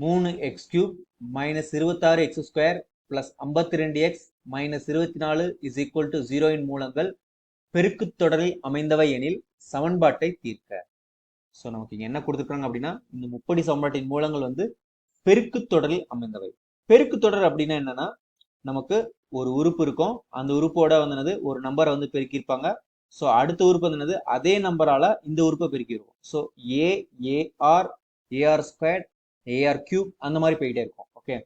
மூணு X cube minus இருபத்தாறு X square plus ஐம்பத்தி ரெண்டு எக்ஸ் மைனஸ் இருபத்தி நாலு இஸ் ஈக்குவல் டு ஜீரோயின் மூலங்கள் பெருக்குத் தொடரில் அமைந்தவை எனில் சமன்பாட்டை தீர்க்க. ஸோ நமக்கு இங்கே என்ன கொடுத்துருக்காங்க அப்படின்னா இந்த முப்படி சமன்பாட்டின் மூலங்கள் வந்து பெருக்குத் தொடரில் அமைந்தவை. பெருக்குத் தொடர் அப்படின்னா என்னன்னா நமக்கு ஒரு உறுப்பு இருக்கும். அந்த உறுப்போட வந்து ஒரு நம்பரை வந்து பெருக்கியிருப்பாங்க. ஸோ அடுத்த உறுப்பு வந்து அதே நம்பரால இந்த உறுப்பை பெருக்கிடுவோம் so A AR AR square AR cube அந்த மாதிரி போயிட்டே இருக்கும். ஓகே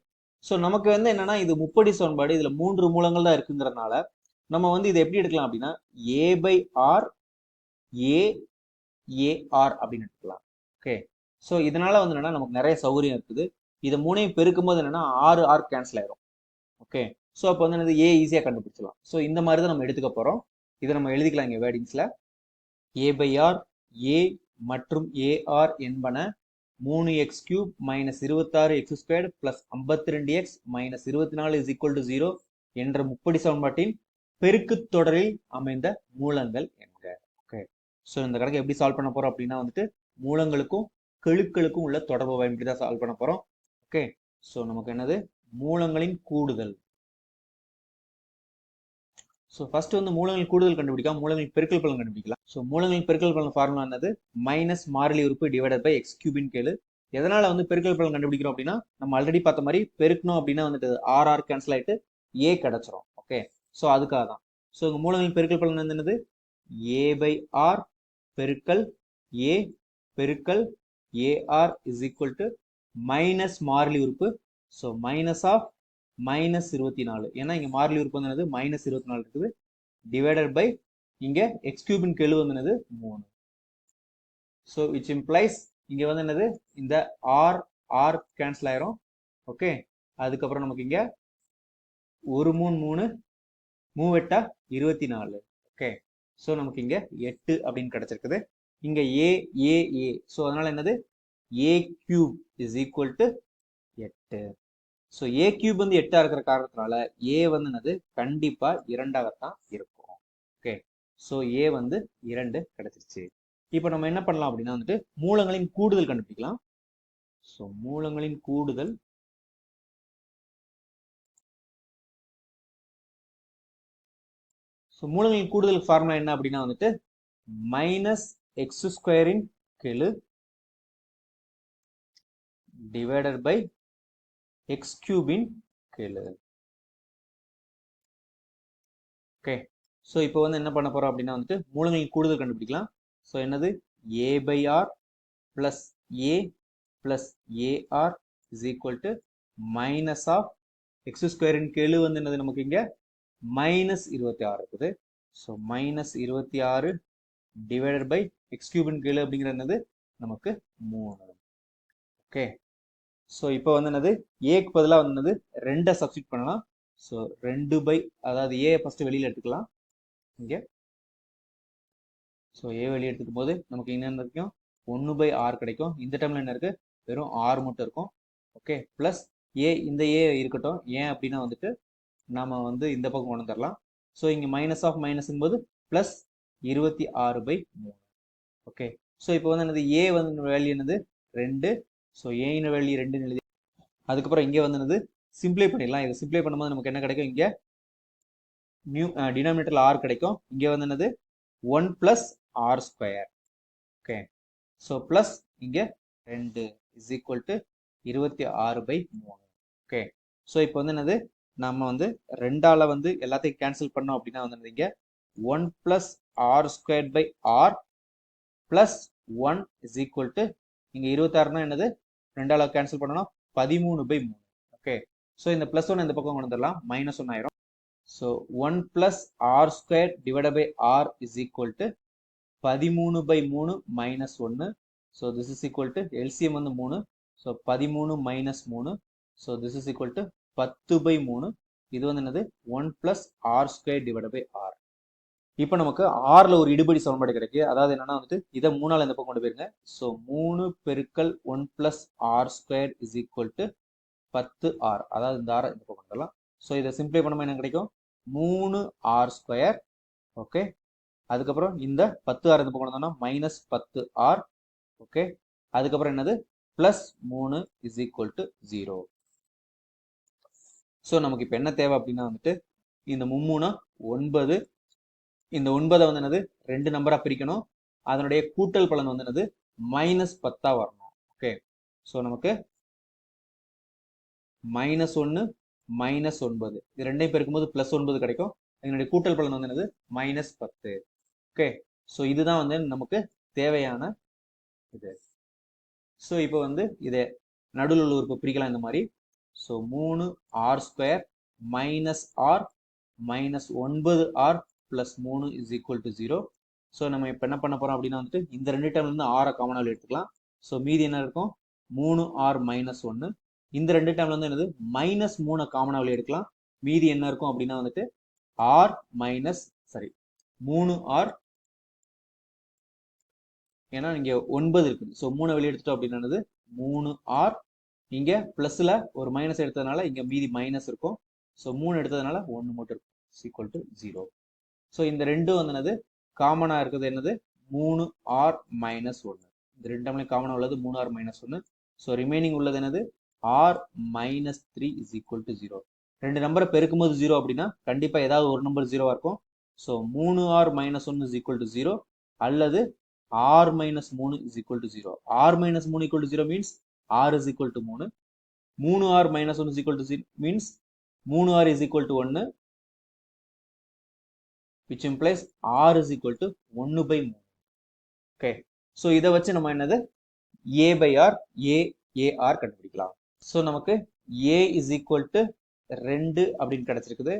ஸோ நமக்கு வந்து என்னன்னா இது முப்படி சமன்பாடு இதுல மூன்று மூலங்கள் தான் இருக்குங்கிறதுனால நம்ம வந்து இதை எப்படி எடுக்கலாம் அப்படின்னா A by R A AR அப்படின்னு எடுத்துக்கலாம். ஓகே ஸோ இதனால வந்து என்னன்னா நமக்கு நிறைய சௌகரியம் இருக்குது. இதை மூணையும் பெருக்கும் போது என்னன்னா ஆறு ஆர் கேன்சல் ஆயிரும். ஓகே ஸோ அப்போ வந்து என்னது ஏ ஈஸியாக கண்டுபிடிச்சலாம் ஸோ இந்த மாதிரி தான் நம்ம எடுத்துக்க போகிறோம் இதை நம்ம எழுதிக்கலாம் இங்கே வேர்டிங்ஸில் ஏ பை ஆர் ஏ மற்றும் ஏஆர் என்பன மூணு எக்ஸ் கியூப் மைனஸ் இருபத்தாறு எக்ஸ் ஸ்கொயர் பிளஸ் ஐம்பத்தி ரெண்டு எக்ஸ் மைனஸ் இருபத்தி நாலு இஸ் ஈக்குவல் டு ஜீரோ என்ற முப்படி சமன்பாட்டின் பெருக்குத் தொடரில் அமைந்த மூலங்கள் என்க. ஓகே ஸோ இந்த கணக்கு எப்படி சால்வ் பண்ண போறோம் அப்படின்னா வந்துட்டு மூலங்களுக்கும் கெழுக்களுக்கும் உள்ள தொடர்பு பயன்படுத்தி தான் சால்வ் பண்ண போறோம். ஓகே ஸோ நமக்கு என்னது? மூலங்களின் கூடுதல். ஸோ ஃபர்ஸ்ட் வந்து மூலங்கள் கூடுதல் கண்டுபிடிக்கலாம். மூலங்களின் பெருக்கல் பலன் கண்டுபிடிக்கலாம். ஸோ மூலங்களின் பெருக்கல் பலன் ஃபார்முலா என்னது? மைனஸ் மாறிலி உறுப்பு டிவைடட் பை எக்ஸ் கியூபின் கேளு. எதனால வந்து பெருக்கல் பலன் கண்டுபிடிக்கிறோம் அப்படின்னா நம்ம ஆல்ரெடி பார்த்த மாதிரி பெருக்கணும் அப்படின்னா வந்துட்டு ஆர் ஆர் கேன்சல் ஆயிட்டு ஏ கிடைச்சிரும். ஓகே ஸோ அதுக்காக தான். ஸோ இங்கே மூலங்களின் பெருக்கல் பலன் என்னது? ஏ பை ஆர் பெருக்கல் ஏ பெருக்கல் AR is equal to minus மாறிலி உறுப்பு. ஸோ மைனஸ் ஆஃப் மைனஸ் இருபத்தி நாலு ஏன்னா இங்கே மாறிலி உறுப்பு வந்து மைனஸ் இருபத்தி நாலு இருக்குது. டிவைடட் பை இங்கே எக்ஸ் கியூபின் கெழு வந்து என்னது மூணு. ஸோ விச் இம்ப்ளைஸ் இங்கே வந்து என்னது இந்த ஆர் ஆர் கேன்சல் ஆயிரும். ஓகே அதுக்கப்புறம் நமக்கு இங்கே ஒரு மூணு மூணு மூவெட்டா இருபத்தி நாலு ஓகே ஸோ நமக்கு இங்கே எட்டு அப்படின்னு கிடைச்சிருக்குது. இங்கே ஏ ஏ ஏ ஸோ அதனால என்னது? A cube is equal to எட்டு. ஸோ ஏ கியூப் வந்து எட்டா இருக்கிற காரணத்தினால ஏ வந்து என்னது? கண்டிப்பா இரண்டாகத்தான் இருக்கும். ஓகே ஸோ ஏ வந்து இரண்டு கிடைச்சிருச்சு. இப்போ நம்ம என்ன பண்ணலாம் அப்படின்னா வந்துட்டு மூலங்களின் கூடுதல் கண்டுபிடிக்கலாம். ஸோ மூலங்களின் கூடுதல் ஸோ மூலங்களின் கூடுதல் ஃபார்முலா என்ன அப்படின்னா வந்துட்டு மைனஸ் எக்ஸ் ஸ்கொயரின் கெழு டிவைடட் பை எக்ஸ் கியூபின் கெழு. ஓகே ஸோ இப்போ வந்து என்ன பண்ண போறோம் அப்படின்னா வந்துட்டு மூலங்களின் கூடுதல் கண்டுபிடிக்கலாம். ஸோ என்னது? A by R plus A plus AR is equal to minus of X ஸ்கொயரின் கெழு வந்து என்னது நமக்கு இங்கே? மைனஸ் இருபத்தி ஆறு இருக்குது. ஸோ மைனஸ் இருபத்தி ஆறு டிவைடட் பை எக்ஸ் கியூபின் கீழே அப்படிங்கிறது என்னது? நமக்கு மூணு. ஓகே ஸோ இப்போ வந்து என்னது? ஏக்கு பதிலாக வந்து என்னது? ரெண்டை சப்ஸ்டியூட் பண்ணலாம். ஸோ ரெண்டு பை அதாவது ஏ ஃபஸ்ட்டு வெளியில் எடுத்துக்கலாம். இங்கே. ஸோ ஏ வெளியே எடுத்துக்கும் போது நமக்கு என்ன கிடைக்கும்? ஒன்று பை ஆறு கிடைக்கும். இந்த டைமில் என்ன இருக்குது வெறும் ஆறு மட்டும் இருக்கும். ஓகே ப்ளஸ் ஏ இந்த ஏ இருக்கட்டும். ஏன் அப்படின்னா வந்துட்டு நாம் வந்து இந்த பக்கம் கொண்டு வந்துடலாம் ஸோ இங்கே மைனஸ் ஆஃப் மைனஸ்ங்கும் போது ப்ளஸ் இருபத்தி ஆறு பை மூணு. ஓகே ஸோ இப்போ வந்து என்னது? ஏ வந்து வேல்யூ என்னது? ரெண்டு. ஸோ ஏன் வேல்யூ ரெண்டுன்னு எழுதி அதுக்கப்புறம் இங்கே வந்து என்னது? சிம்ப்ளை பண்ணிடலாம். இதை சிம்ப்ளை பண்ணும்போது நமக்கு என்ன கிடைக்கும்? இங்கே நியூ டினாமினேட்டர்ல ஆர் கிடைக்கும். இங்கே வந்து என்னது? One plus R square okay so plus இங்கே ரெண்டு இஸ் ஈக்குவல் டு இருபத்தி ஆறு பை மூணு. ஓகே ஸோ இப்போ வந்து என்னது? நம்ம வந்து ரெண்டால வந்து எல்லாத்தையும் கேன்சல் பண்ணோம் அப்படின்னா வந்து இங்கே? One plus r square by r plus one is equal to இங்கே இருபத்தாறுனா என்னது? ரெண்டால கேன்சல் பண்ணணும் பதிமூணு பை மூணு. ஓகே ஸோ இந்த பிளஸ் ஒன் இந்த பக்கம் கொண்டு வந்துடலாம் மைனஸ் ஒன் ஆயிரும். So one plus r square divide by r is equal to பதிமூணு பை மூணு மைனஸ் ஒன்று so this is equal to LCM வந்து மூணு. ஸோ பதிமூணு மைனஸ் மூணு. So this is equal to பத்து பை மூணு. இது வந்து என்னது? One plus r square divide by r இப்போ நமக்கு ஆறில் ஒரு இடுபடி சமன்பாடு கிடைக்கு. அதாவது என்னன்னா வந்துட்டு இதை மூணால் இந்த பக்கம் கொண்டு போயிருங்க. ஸோ மூணு பெருக்கல் one plus r square is equal to பத்து ஆர் அதாவது இந்த ஆரை இந்த பக்கம் கொண்டு வரலாம். ஸோ இதை சிம்பிளை பண்ணும்போது என்ன கிடைக்கும்? மூணு ஆர் ஸ்கொயர் ஓகே அதுக்கப்புறம் இந்த பத்து ஆர் இந்த பக்கம் கொண்டு வந்தோம்னா மைனஸ் பத்து ஆர் ஓகே அதுக்கப்புறம் என்னது? பிளஸ் மூணு is equal to zero so நமக்கு இப்போ என்ன தேவை அப்படின்னா வந்துட்டு இந்த மும்மூணா ஒன்பது இந்த ஒன்பதை வந்து என்னது? ரெண்டு நம்பரா பிரிக்கணும். அதனுடைய கூட்டல் பலன் வந்து என்னது? மைனஸ் பத்தா வரணும். ஓகே ஸோ நமக்கு மைனஸ் ஒன்று மைனஸ் ஒன்பது. இது ரெண்டையும் பெருக்கும்போது பிளஸ் ஒன்பது கிடைக்கும். இதனுடைய கூட்டல் பலன் வந்து என்னது? மைனஸ் பத்து. ஓகே ஸோ இதுதான் வந்து நமக்கு தேவையான இது. ஸோ இப்போ வந்து இதை நடுவில் உள்ள உறுப்பு பிரிக்கலாம் இந்த மாதிரி. ஸோ மூணு r square minus r minus ஒன்பது ஆர் பிளஸ் மூணு is equal to zero so நம்ம இப்போ என்ன பண்ண போறோம் அப்படின்னா வந்துட்டு இந்த ரெண்டு டேர்ம்ல இருந்து ஆரை காமனாக எடுத்துக்கலாம். ஸோ மீதி என்ன இருக்கும்? மூணு ஆர் மைனஸ் ஒன்று இந்த ரெண்டு டேர்ம்ல இருந்து என்னது? மைனஸ் மூணு காமனாக எடுக்கலாம். மீதி என்ன இருக்கும் அப்படின்னா வந்துட்டு ஆர் மைனஸ் சாரி மூணு ஆர் ஏன்னா இங்க ஒன்பது இருக்குது ஸோ மூணு வெளியே எடுத்துட்டோம் அப்படின்னா மூணு ஆர் இங்கே ப்ளஸில் ஒரு மைனஸ் எடுத்ததுனால இங்க மீதி மைனஸ் இருக்கும். ஸோ மூணு எடுத்ததுனால ஒன்று மட்டும் இருக்கும். ஈக்குவல் டு ஜீரோ ஸோ இந்த ரெண்டும் வந்து என்னது? காமனாக இருக்குது என்னது? மூணு ஆர் மைனஸ் ஒன்று இந்த ரெண்டு டேர்ம்லையும் காமனாக உள்ளது மூணு ஆர் மைனஸ் ஒன்று ஸோ ரிமைனிங் உள்ளது என்னது? R minus three is equal to zero ரெண்டு நம்பரை பெருக்கும் போது ஜீரோ அப்படின்னா கண்டிப்பாக ஏதாவது ஒரு நம்பர் ஜீரோவாக இருக்கும். ஸோ மூணு ஆர் மைனஸ் ஒன்று இஸ் ஈக்குவல் டு ஜீரோ அல்லது ஆர் மைனஸ் மூணு is equal to zero r minus மூணு equal to zero means r is equal to மூணு. மூணு r minus one is equal to means மூணு ஆர் இஸ் ஈக்குவல் டு ஒன்று which implies r is equal to ஒன்று by மூணு. Okay so இதை வச்சு நம்ம என்னது? A by r a a r கண்டுபிடிக்கலாம். ஸோ நமக்கு ஏ இஸ் ஈக்குவல் டு ரெண்டு அப்படின்னு கிடைச்சிருக்குது.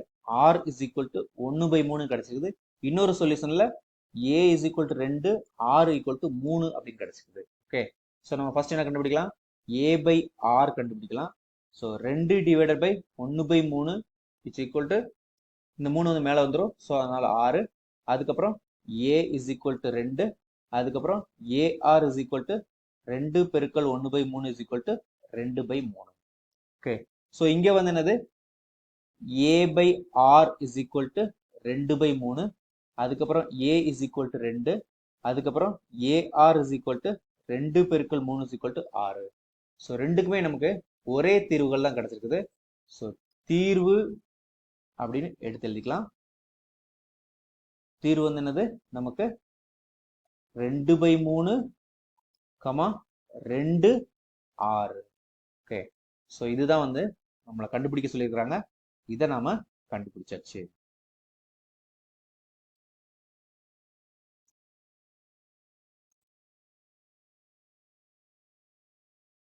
ஆர் இஸ் ஈக்குவல் டு ஒன்று பை மூணு கிடைச்சிருக்குது. இன்னொரு சொல்யூஷன்ல ஏ இஸ் ஈக்குவல் டு ரெண்டு ஆர் ஈக்குவல் டு மூணு அப்படின்னு கிடைச்சிருக்குது. ஓகே ஸோ நம்ம ஃபர்ஸ்ட் என்ன கண்டுபிடிக்கலாம்? ஏ பை ஆர் கண்டுபிடிக்கலாம். ஸோ ரெண்டு டிவைடட் பை ஒன்று பை மூணு இட்ஸ் ஈக்குவல் டு இந்த மூணு வந்து மேலே வந்துடும் ஸோ அதனால் ஆறு. அதுக்கப்புறம் ஏ இஸ் ஈக்குவல் டு ரெண்டு. அதுக்கப்புறம் ஏஆர் இஸ் ஈக்குவல் டு ரெண்டு பெருக்கல் ஒன்று பை மூணு இஸ் ஈக்குவல் டு ரெண்டு பை மூணு. ஓகே ஸோ இங்கே வந்து என்னது? A by r is equal to ரெண்டு பை மூணு. அதுக்கப்புறம் ஏ இஸ் ஈக்குவல் டு ரெண்டு. அதுக்கப்புறம் ஏஆர் இஸ் ஈக்குவல் டு ரெண்டு பெருக்கல் மூணு இஸ் ஈக்குவல் டு ஆறு. ஸோ ரெண்டுக்குமே நமக்கு ஒரே தீர்வுகள் தான் கிடச்சிருக்குது. ஸோ தீர்வு அப்படின்னு எடுத்து எழுதிக்கலாம். தீர்வு வந்து என்னது? நமக்கு ரெண்டு பை மூணு கமா ரெண்டு ஆறு. ஓகே ஸோ இதுதான் வந்து நம்மளை கண்டுபிடிக்க சொல்லியிருக்கிறாங்க. இதை நாம கண்டுபிடிச்சாச்சு.